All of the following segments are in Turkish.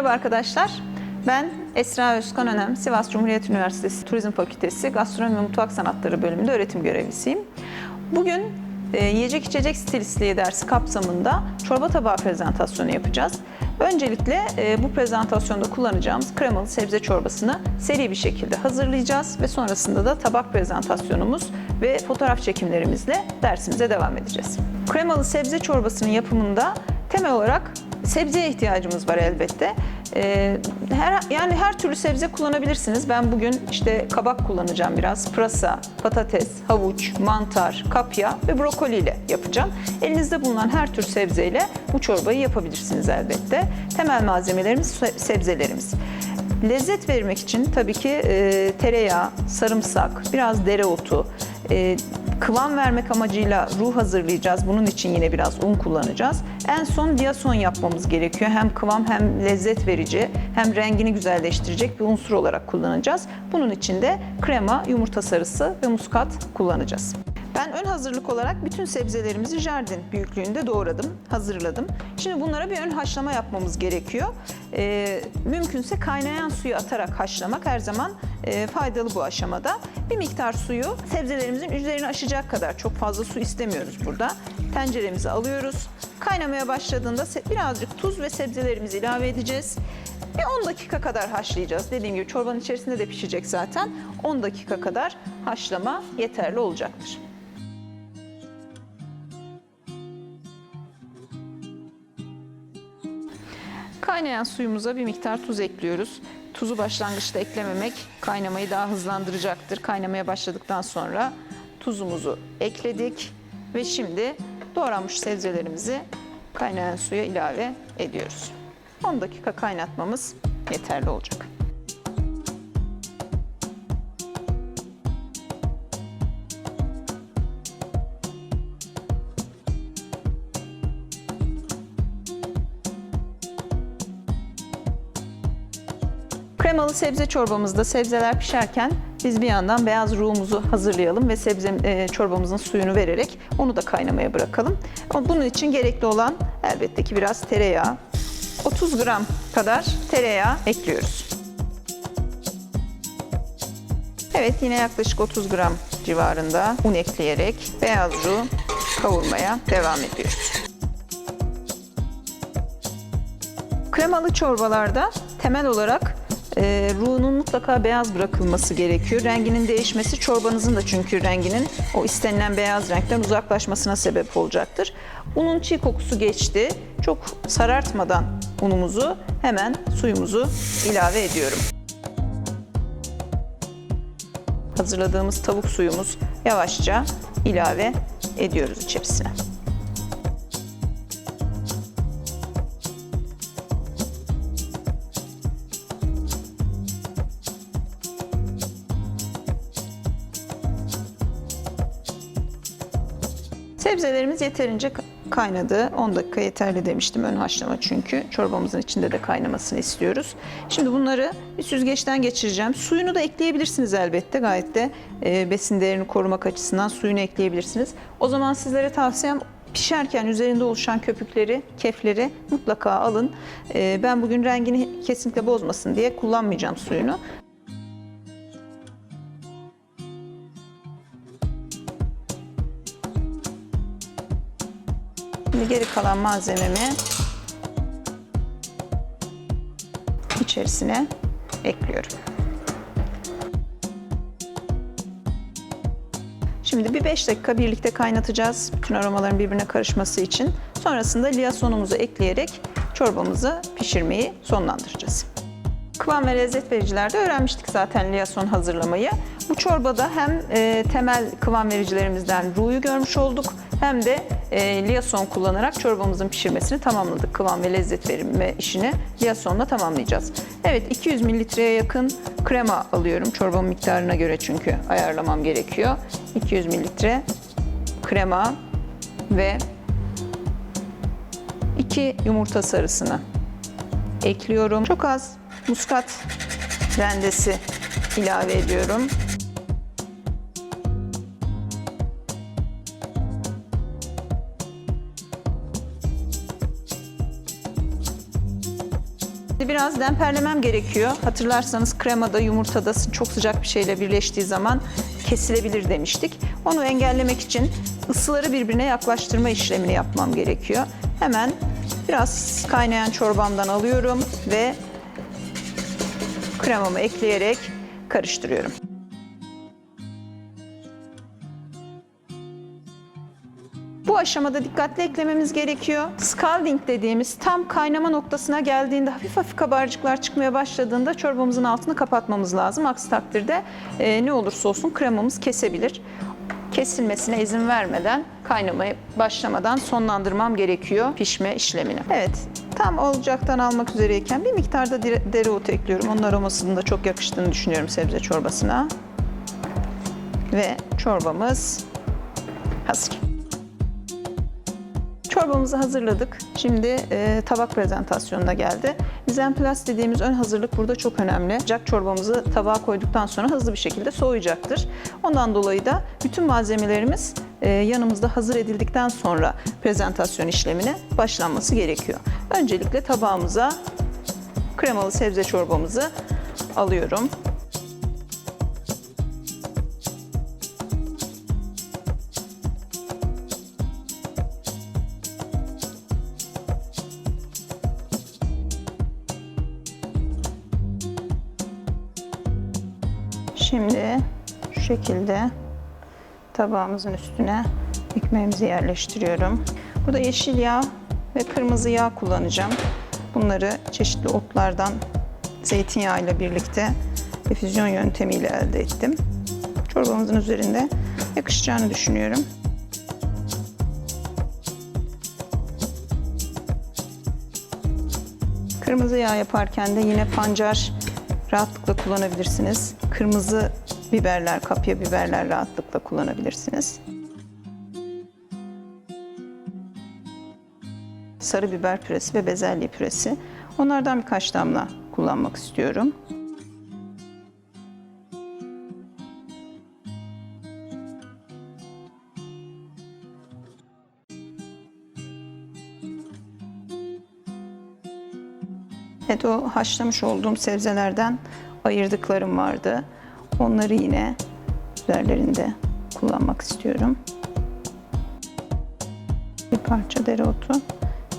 Merhaba arkadaşlar. Ben Esra Özkan Önem, Sivas Cumhuriyet Üniversitesi Turizm Fakültesi Gastronomi ve Mutfak Sanatları bölümünde öğretim görevlisiyim. Bugün e, yiyecek içecek stilistliği dersi kapsamında çorba tabağı prezentasyonu yapacağız. Öncelikle e, bu prezentasyonda kullanacağımız kremalı sebze çorbasını seri bir şekilde hazırlayacağız ve sonrasında da tabak prezentasyonumuz ve fotoğraf çekimlerimizle dersimize devam edeceğiz. Kremalı sebze çorbasının yapımında temel olarak sebzeye ihtiyacımız var elbette. Ee, her yani her türlü sebze kullanabilirsiniz. Ben bugün işte kabak kullanacağım biraz. Pırasa, patates, havuç, mantar, kapya ve brokoli ile yapacağım. Elinizde bulunan her tür sebzeyle bu çorbayı yapabilirsiniz elbette. Temel malzemelerimiz se- sebzelerimiz. Lezzet vermek için tabii ki e, tereyağı, sarımsak, biraz dereotu, e, kıvam vermek amacıyla ruh hazırlayacağız. Bunun için yine biraz un kullanacağız. En son diyason yapmamız gerekiyor. Hem kıvam hem lezzet verici hem rengini güzelleştirecek bir unsur olarak kullanacağız. Bunun için de krema, yumurta sarısı ve muskat kullanacağız. Ben ön hazırlık olarak bütün sebzelerimizi jardin büyüklüğünde doğradım, hazırladım. Şimdi bunlara bir ön haşlama yapmamız gerekiyor. Ee, mümkünse kaynayan suyu atarak haşlamak her zaman e, faydalı bu aşamada. Bir miktar suyu sebzelerimizin üzerine aşacak kadar çok fazla su istemiyoruz burada. Tenceremizi alıyoruz. Kaynamaya başladığında birazcık tuz ve sebzelerimizi ilave edeceğiz. Bir 10 dakika kadar haşlayacağız. Dediğim gibi çorbanın içerisinde de pişecek zaten. 10 dakika kadar haşlama yeterli olacaktır. Kaynayan suyumuza bir miktar tuz ekliyoruz. Tuzu başlangıçta eklememek kaynamayı daha hızlandıracaktır. Kaynamaya başladıktan sonra tuzumuzu ekledik ve şimdi doğranmış sebzelerimizi kaynayan suya ilave ediyoruz. 10 dakika kaynatmamız yeterli olacak. Kremalı sebze çorbamızda sebzeler pişerken biz bir yandan beyaz ruhumuzu hazırlayalım ve sebze e, çorbamızın suyunu vererek onu da kaynamaya bırakalım. Ama bunun için gerekli olan elbette ki biraz tereyağı. 30 gram kadar tereyağı ekliyoruz. Evet yine yaklaşık 30 gram civarında un ekleyerek beyaz ruh kavurmaya devam ediyoruz. Kremalı çorbalarda temel olarak e, ruhunun mutlaka beyaz bırakılması gerekiyor. Renginin değişmesi çorbanızın da çünkü renginin o istenilen beyaz renkten uzaklaşmasına sebep olacaktır. Unun çiğ kokusu geçti. Çok sarartmadan unumuzu hemen suyumuzu ilave ediyorum. Hazırladığımız tavuk suyumuz yavaşça ilave ediyoruz içerisine. Yeterince kaynadı. 10 dakika yeterli demiştim ön haşlama çünkü. Çorbamızın içinde de kaynamasını istiyoruz. Şimdi bunları bir süzgeçten geçireceğim. Suyunu da ekleyebilirsiniz elbette. Gayet de e, besin değerini korumak açısından suyunu ekleyebilirsiniz. O zaman sizlere tavsiyem pişerken üzerinde oluşan köpükleri, kefleri mutlaka alın. E, ben bugün rengini kesinlikle bozmasın diye kullanmayacağım suyunu. Şimdi geri kalan malzememi içerisine ekliyorum. Şimdi bir 5 dakika birlikte kaynatacağız. Bütün aromaların birbirine karışması için. Sonrasında liyasonumuzu ekleyerek çorbamızı pişirmeyi sonlandıracağız. Kıvam ve lezzet vericilerde öğrenmiştik zaten liyason hazırlamayı. Bu çorbada hem e, temel kıvam vericilerimizden ruyu görmüş olduk hem de e, liyason kullanarak çorbamızın pişirmesini tamamladık. Kıvam ve lezzet verme işini liyasonla tamamlayacağız. Evet 200 mililitreye yakın krema alıyorum çorbamın miktarına göre çünkü ayarlamam gerekiyor. 200 mililitre krema ve 2 yumurta sarısını ekliyorum. Çok az muskat rendesi ilave ediyorum. Biraz demperlemem gerekiyor. Hatırlarsanız kremada, yumurtada çok sıcak bir şeyle birleştiği zaman kesilebilir demiştik. Onu engellemek için ısıları birbirine yaklaştırma işlemini yapmam gerekiyor. Hemen biraz kaynayan çorbamdan alıyorum ve kremamı ekleyerek karıştırıyorum. Bu aşamada dikkatli eklememiz gerekiyor. Scalding dediğimiz tam kaynama noktasına geldiğinde hafif hafif kabarcıklar çıkmaya başladığında çorbamızın altını kapatmamız lazım. Aksi takdirde e, ne olursa olsun kremamız kesebilir. Kesilmesine izin vermeden kaynamaya başlamadan sonlandırmam gerekiyor pişme işlemini. Evet tam olacaktan almak üzereyken bir miktarda dereotu ekliyorum. Onun aromasının da çok yakıştığını düşünüyorum sebze çorbasına. Ve çorbamız hazır. Çorbamızı hazırladık. Şimdi e, tabak prezentasyonuna geldi. Zenplas dediğimiz ön hazırlık burada çok önemli. Sıcak çorbamızı tabağa koyduktan sonra hızlı bir şekilde soğuyacaktır. Ondan dolayı da bütün malzemelerimiz e, yanımızda hazır edildikten sonra prezentasyon işlemine başlanması gerekiyor. Öncelikle tabağımıza kremalı sebze çorbamızı alıyorum. Şimdi şu şekilde tabağımızın üstüne ekmeğimizi yerleştiriyorum. Burada yeşil yağ ve kırmızı yağ kullanacağım. Bunları çeşitli otlardan zeytinyağı ile birlikte efüzyon yöntemiyle elde ettim. Çorbamızın üzerinde yakışacağını düşünüyorum. Kırmızı yağ yaparken de yine pancar rahatlıkla kullanabilirsiniz. Kırmızı biberler, kapya biberler rahatlıkla kullanabilirsiniz. Sarı biber püresi ve bezelye püresi. Onlardan birkaç damla kullanmak istiyorum. Evet o haşlamış olduğum sebzelerden ayırdıklarım vardı. Onları yine üzerlerinde kullanmak istiyorum. Bir parça dereotu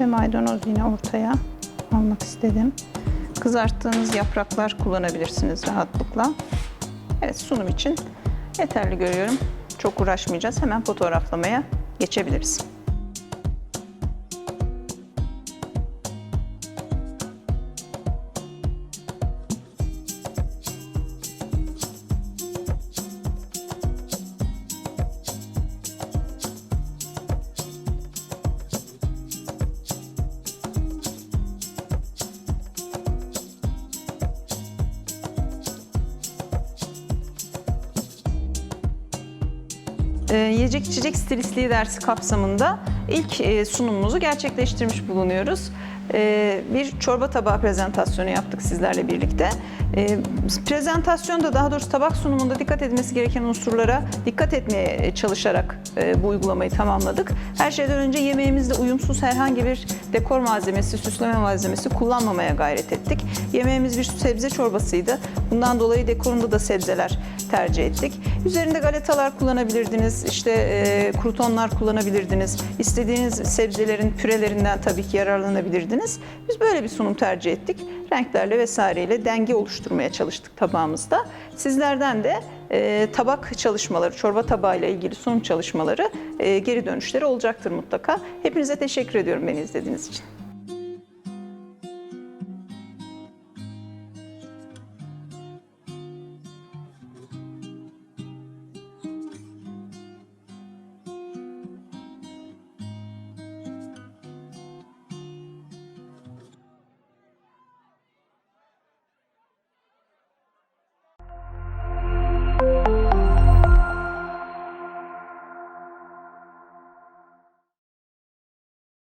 ve maydanoz yine ortaya almak istedim. Kızarttığınız yapraklar kullanabilirsiniz rahatlıkla. Evet sunum için yeterli görüyorum. Çok uğraşmayacağız. Hemen fotoğraflamaya geçebiliriz. E, yiyecek içecek stilistliği dersi kapsamında ilk e, sunumumuzu gerçekleştirmiş bulunuyoruz. E, bir çorba tabağı prezentasyonu yaptık sizlerle birlikte. E, prezentasyonda daha doğrusu tabak sunumunda dikkat edilmesi gereken unsurlara dikkat etmeye çalışarak e, bu uygulamayı tamamladık. Her şeyden önce yemeğimizde uyumsuz herhangi bir dekor malzemesi, süsleme malzemesi kullanmamaya gayret ettik. Yemeğimiz bir sebze çorbasıydı. Bundan dolayı dekorunda da sebzeler tercih ettik. Üzerinde galetalar kullanabilirdiniz, işte e, krutonlar kullanabilirdiniz. İstediğiniz sebzelerin pürelerinden tabii ki yararlanabilirdiniz. Biz böyle bir sunum tercih ettik. Renklerle vesaireyle denge oluşturmaya çalıştık tabağımızda. Sizlerden de e, tabak çalışmaları, çorba tabağıyla ilgili sunum çalışmaları, e, geri dönüşleri olacaktır mutlaka. Hepinize teşekkür ediyorum beni izlediğiniz için.